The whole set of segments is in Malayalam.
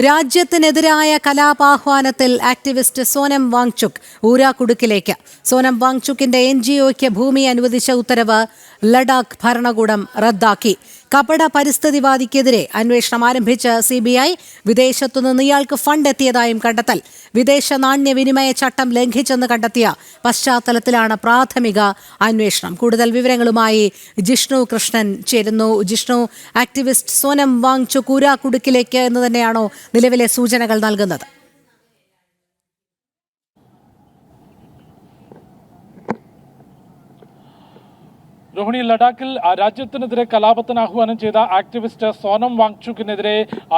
രാജ്യത്തിനെതിരായ കലാപാഹ്വാനത്തിൽ ആക്ടിവിസ്റ്റ് സോനം വാങ്ചുക് ഊരാക്കുടുക്കിലേക്ക്. സോനം വാങ്ചുക്കിന്റെ എൻ ജി ഭൂമി അനുവദിച്ച ഉത്തരവ് ലഡാക്ക് ഭരണകൂടം റദ്ദാക്കി. കപട പരിസ്ഥിതിവാദിക്കെതിരെ അന്വേഷണം ആരംഭിച്ച സി ബി ഐ വിദേശത്തുനിന്ന് ഇയാൾക്ക് ഫണ്ട് എത്തിയതായും കണ്ടെത്തൽ. വിദേശ നാണ്യവിനിമയ ചട്ടം ലംഘിച്ചെന്ന് കണ്ടെത്തിയ പശ്ചാത്തലത്തിലാണ് പ്രാഥമിക അന്വേഷണം. കൂടുതൽ വിവരങ്ങളുമായി ജിഷ്ണു കൃഷ്ണൻ ചേരുന്നു. ജിഷ്ണു ആക്ടിവിസ്റ്റ് സോനം വാങ് ചുക്കൂര കുടുക്കിലേക്ക് എന്ന് തന്നെയാണോ നിലവിലെ സൂചനകൾ നൽകുന്നത്? രോഹിണി ലഡാക്കിൽ രാജ്യത്തിനെതിരെ കലാപത്തിന് ആഹ്വാനം ചെയ്ത ആക്ടിവിസ്റ്റ് സോനം വാങ്ചുക്കിനെതിരെ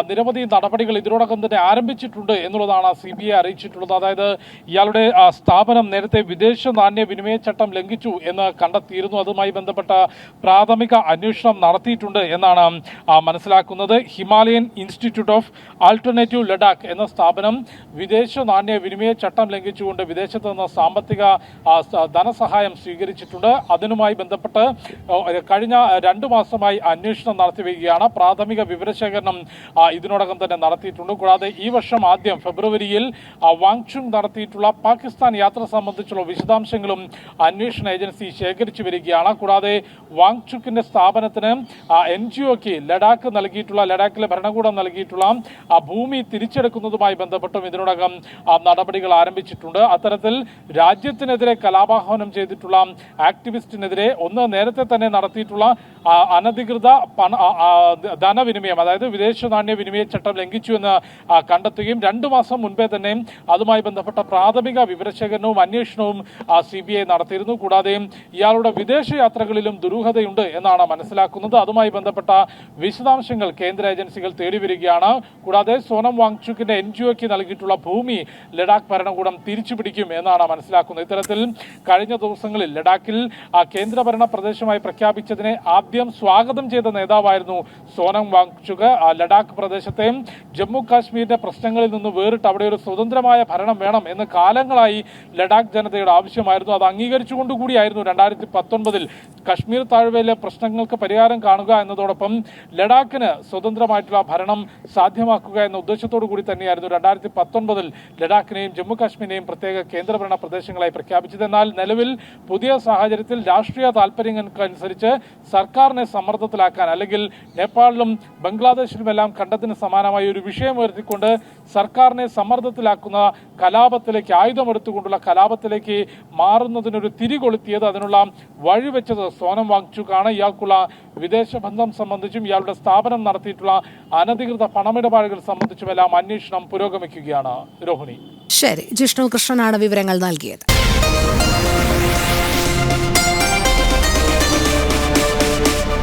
നിരവധി നടപടികൾ ഇതിനോടകം തന്നെ ആരംഭിച്ചിട്ടുണ്ട് എന്നുള്ളതാണ് സി ബി ഐ അറിയിച്ചിട്ടുള്ളത്. അതായത് ഇയാളുടെ സ്ഥാപനം നേരത്തെ വിദേശ നാണ്യ വിനിമയ ചട്ടം ലംഘിച്ചു എന്ന് കണ്ടെത്തിയിരുന്നു. അതുമായി ബന്ധപ്പെട്ട പ്രാഥമിക അന്വേഷണം നടത്തിയിട്ടുണ്ട് എന്നാണ് മനസ്സിലാക്കുന്നത്. Himalayan institute of alternative Ladakh എന്ന സ്ഥാപനം വിദേശ നാണ്യ വിനിമയ ചട്ടം ലംഘിച്ചുകൊണ്ട് വിദേശത്ത് നിന്ന് സാമ്പത്തിക ധനസഹായം സ്വീകരിച്ചിട്ടുണ്ട്. അതിനുമായി ബന്ധപ്പെട്ട് കഴിഞ്ഞ രണ്ടു മാസമായി അന്വേഷണം നടത്തി വരികയാണ് പ്രാഥമിക വിവരശേഖരണം ഇതിനോടകം തന്നെ നടത്തിയിട്ടുണ്ട്. കൂടാതെ ഈ വർഷം ആദ്യം ഫെബ്രുവരിയിൽ വാങ്ചുങ് നടത്തിയിട്ടുള്ള പാകിസ്ഥാൻ യാത്ര സംബന്ധിച്ചുള്ള വിശദാംശങ്ങളും അന്വേഷണ ഏജൻസി ശേഖരിച്ചു വരികയാണ്. കൂടാതെ വാങ്ചുക്കിന്റെ സ്ഥാപനത്തിന് എൻ ജി ഒക്ക് ലഡാക്ക് നൽകിയിട്ടുള്ള ലഡാക്കിലെ ഭരണകൂടം നൽകിയിട്ടുള്ള ഭൂമി തിരിച്ചെടുക്കുന്നതുമായി ബന്ധപ്പെട്ടും ഇതിനോടകം നടപടികൾ ആരംഭിച്ചിട്ടുണ്ട്. അത്തരത്തിൽ രാജ്യത്തിനെതിരെ കലാപാഹ്വാനം ചെയ്തിട്ടുള്ള ആക്ടിവിസ്റ്റിനെതിരെ ഒന്ന് നേരത്തെ തന്നെ നടത്തിയിട്ടുള്ള അനധികൃത പണ ധനവിനിമയം അതായത് വിദേശ നാണ്യ വിനിമയ ചട്ടം ലംഘിച്ചു എന്ന് കണ്ടെത്തുകയും രണ്ടു മാസം മുൻപേ തന്നെ അതുമായി ബന്ധപ്പെട്ട പ്രാഥമിക വിവരശേഖരണവും അന്വേഷണവും സി ബി ഐ നടത്തിയിരുന്നു. കൂടാതെ ഇയാളുടെ വിദേശ യാത്രകളിലും ദുരൂഹതയുണ്ട് എന്നാണ് മനസ്സിലാക്കുന്നത്. അതുമായി ബന്ധപ്പെട്ട വിശദാംശങ്ങൾ കേന്ദ്ര ഏജൻസികൾ തേടിവരികയാണ് കൂടാതെ സോനം വാങ്ചുക്കിന്റെ എൻ ജി ഒക്ക് നൽകിയിട്ടുള്ള ഭൂമി ലഡാക്ക് ഭരണകൂടം തിരിച്ചുപിടിക്കും എന്നാണ് മനസ്സിലാക്കുന്നത്. ഇത്തരത്തിൽ കഴിഞ്ഞ ദിവസങ്ങളിൽ ലഡാക്കിൽ കേന്ദ്രഭരണ കേന്ദ്രഭരണ പ്രദേശമായി പ്രഖ്യാപിച്ചതിനെ ആദ്യം സ്വാഗതം ചെയ്ത നേതാവായിരുന്നു സോനം വാങ്ചുക. ലഡാക്ക് പ്രദേശത്തെയും ജമ്മു കാശ്മീരിന്റെ പ്രശ്നങ്ങളിൽ നിന്ന് വേറിട്ട് അവിടെ ഒരു സ്വതന്ത്രമായ ഭരണം വേണം എന്ന് കാലങ്ങളായി ലഡാക്ക് ജനതയുടെ ആവശ്യമായിരുന്നു. അത് അംഗീകരിച്ചുകൊണ്ടുകൂടിയായിരുന്നു രണ്ടായിരത്തി പത്തൊൻപതിൽ കശ്മീർ താഴ്വരയിലെ പ്രശ്നങ്ങൾക്ക് പരിഹാരം കാണുക എന്നതോടൊപ്പം ലഡാക്കിന് സ്വതന്ത്രമായിട്ടുള്ള ഭരണം സാധ്യമാക്കുക എന്ന ഉദ്ദേശത്തോടു കൂടി തന്നെയായിരുന്നു രണ്ടായിരത്തി പത്തൊൻപതിൽ ലഡാക്കിനെയും ജമ്മു കാശ്മീരിനെയും പ്രത്യേക കേന്ദ്രഭരണ പ്രദേശങ്ങളായി പ്രഖ്യാപിച്ചത്. എന്നാൽ നിലവിൽ പുതിയ സാഹചര്യത്തിൽ രാഷ്ട്രീയ താല്പര്യങ്ങൾക്കനുസരിച്ച് സർക്കാരിനെ സമ്മർദ്ദത്തിലാക്കാൻ അല്ലെങ്കിൽ നേപ്പാളിലും ബംഗ്ലാദേശിലുമെല്ലാം കണ്ടതിന് സമാനമായ ഒരു വിഷയം ഉയർത്തിക്കൊണ്ട് സർക്കാരിനെ സമ്മർദ്ദത്തിലാക്കുന്ന കലാപത്തിലേക്ക് ആയുധമെടുത്തുകൊണ്ടുള്ള കലാപത്തിലേക്ക് മാറുന്നതിനൊരു തിരികൊളുത്തിയത് അതിനുള്ള വഴിവെച്ചത് സോനം വാങ്ചുക്കാണ്. ഇയാൾക്കുള്ള വിദേശ ബന്ധം സംബന്ധിച്ചും ഇയാളുടെ സ്ഥാപനം നടത്തിയിട്ടുള്ള അനധികൃത പണമിടപാടുകൾ സംബന്ധിച്ചുമെല്ലാം അന്വേഷണം പുരോഗമിക്കുകയാണ്. രോഹിണി. ശരി ജിഷ്ണു കൃഷ്ണനാണ് വിവരങ്ങൾ നൽകിയത്.